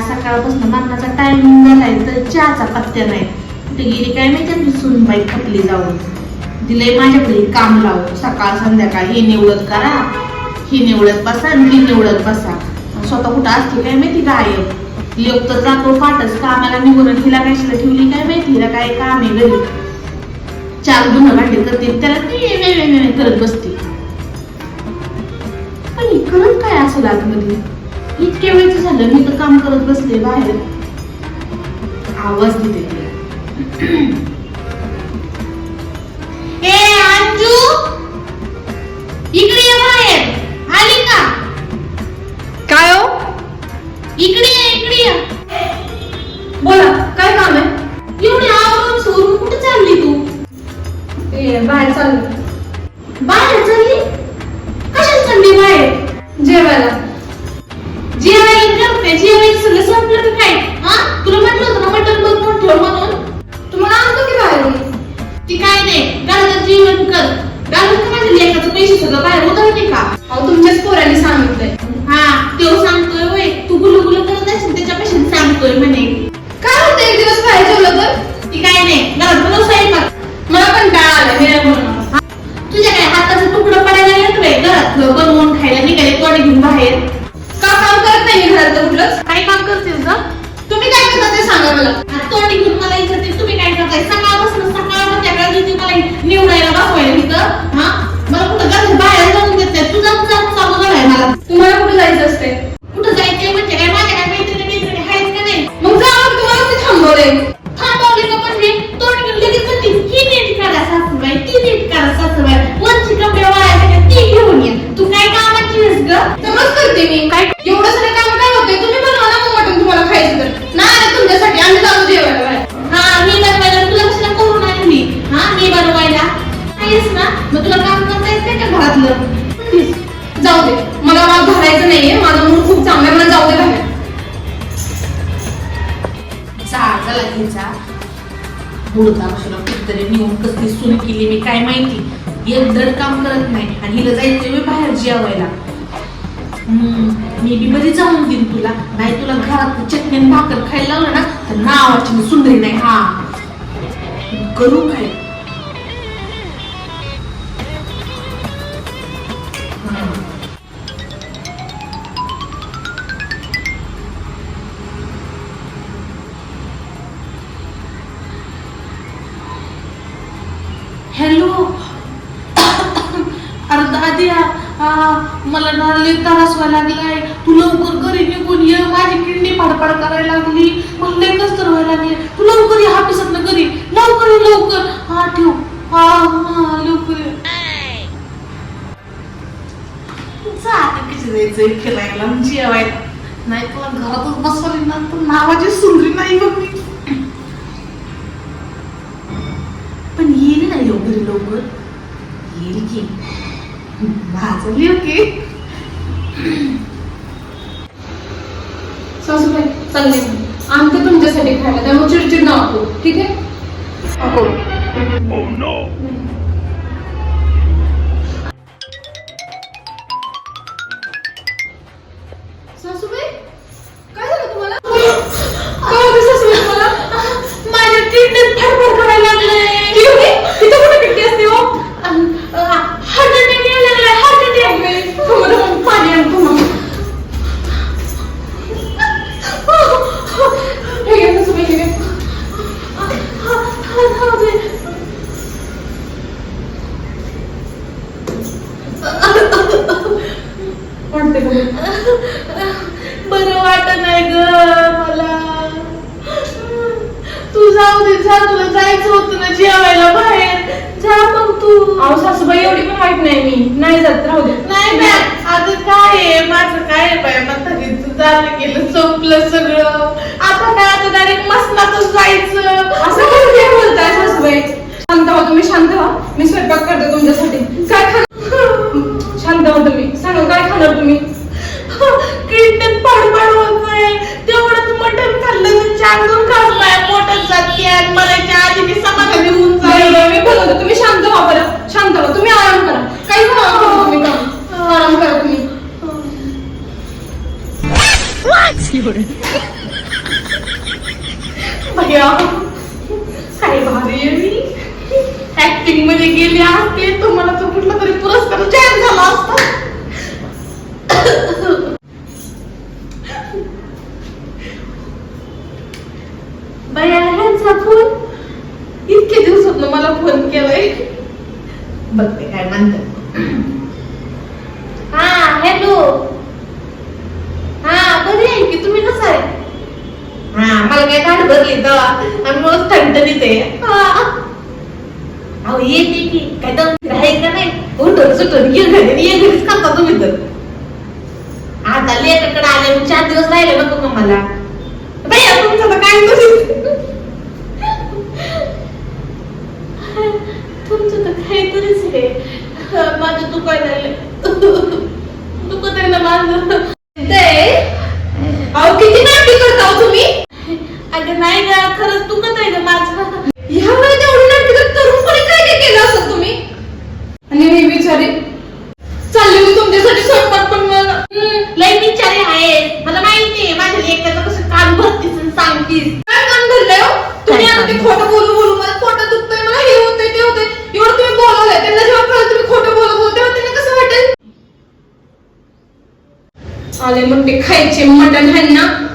सकाळपासून मरणाचा टाइम झालाय तर चहाचा पत्त्या नाही. कुठे गेली काय माहिती? आपली सुनबाई खपली जाऊन. दिलंय माझ्याकडे काम लावून सकाळ संध्याकाळ हे निवडत करा हे निवडत बसा आणि निवडत बसा. स्वतः कुठं असते काय माहिती? गायब. युक्त तर जातो फाटच कामाला निघून आणि हिला शिला ठेवली काय माहिती? हिला काय काम आहे घरी? चार धुणं भांडे करते त्याला ती वेगवेगळे करत बसते पण हे करत काय असं आतमध्ये इतक्या वेळचं झालं मी तर काम करत बसले बाहेर. आवाज देते तिला. ते बाहेर बाहेर चालली? कशाला चालली बाहेर? जेवायला. जेवायला करते म्हणजे जेवायला सगळं संपलं की काय? हा? तुला म्हटलं होतं ना मटण बनवून ठेव म्हणून. तुम्हाला आणतो की बाहेर? ती काय नाही. घराचं जेवण कर. घरात माझ्या लेखाचं पैसे सगळं बाहेर का? अहो तुमच्याच पोरांनी सांगितलंय. झाड झाला घ्यायचा बुडता कशाला कुठतरी नेऊन कसली सुरू केली मी काय माहिती. एक दड काम करत नाही आणि हिला जायचं मी बाहेर जेवायला. मी बी मध्ये जाऊन देईन तुला. नाही तुला घरात चटणी भाकर खायला लावलं ना तर नावाची मी सुंदरी नाही. हा. करू काय? हॅलो अर्धा आधी मला ना लय त्रास व्हायला लागलाय. तू लवकर घरी निघून ये. माझी किडनी फाडफाड करायला लागली. मला लय तर व्हायला लागली. तू लवकर ये ऑफिसात घरी. लवकर लवकर. हा ठेव. हा हा लवकर ये. जा जेवायला. नाही तुला घरातच बसवली ना. तू नावाची सुंदरी नाही बघ मी पण ना लवकर? येईल की? भाजली ओके सासूबाई चालले. आणते तुमच्यासाठी खायला. त्यामुळे चिडचिड नको ठीक आहे? हो सासूबाई काय झालं तुम्हाला? काय होतं सासूबाई तुम्हाला? माझ्या किडनीत फडफड नाही जात राहू दे. नाही बाय अगं काय आहे? माझं काय आहे बाय म्हातारीचं झालं गेलं संपलं सगळं. आता काय आता डायरेक्ट मसनातच जायचं. असं कसं काय बोलताय सासूबाई? शांत व्हा तुम्ही शांत व्हा. मी स्वयंपाक करते तुमच्यासाठी. काय खाणार शांत व्हा तुम्ही. सांगा काय खाणार तुम्ही? किडनीत पडपड होत नाही तेवढंच मटण खाल्लं की चांगलं खाल्लाय. वाटत जाते मरायच्या आधी मी समाधानी होऊन बरं, जाईल बरं, मी बोलवते तुम्ही शांत व्हा बरं शांत व्हा तुम्ही आराम करा काही करा तुम्ही काम आराम करा तुम्ही भैया काय भारी आहे मी. ऍक्टिंगमध्ये गेले असते तुम्हाला तो कुठला तरी पुरस्कार जाहीर झाला असता. भैया ह्यांचा फोन? इतके दिवसात मला फोन केलाय. बघते काय म्हणतात. हा हॅलो हा बरी आहे की तुम्ही कसं आहे हा मला काय गाठ भरली तर? आणि मग थंडणीत आहे. हा. अहो येते की काय तर आहे का नाही? हो, उठून सुटून ये घरी. ये घरीच करता तुम्ही तर आता लेकाकडे आले मी चार दिवस राहिले नको मग मला? भैया तुमचं तर काय तरी तुमचं तर काहीतरीच हे? माझं दुखायला लागलं दुखत आहे ना माझं ते अहो किती नाटकी करता हो तुम्ही अगं नाही ग खरंच दुखत आहे ना माझं ह्या वयात एवढी नाटकी करत तरुणपणी काय काय केलं असेल तुम्ही आणि मी विचारे चालले मी तुमच्यासाठी स्वयंपाक पण मला हम्म, लय बिचारे आहे मला माहिती आहे माझ्या लेकाचं कसं कान भरतीस आणि सांगतीस काय काम धरलंय हो तुम्ही काय आता ते काम? खोटं बोलू बोलू मला पोटात दुखतंय मला हे होतंय ते होतंय एवढं तुम्ही बोलवलंय त्यांना जेव्हा कळलं तुम्ही खोटं बोलत होते तेव्हा त्यांना कसं वाटेल आले मग ते खायचे मटण ह्यांना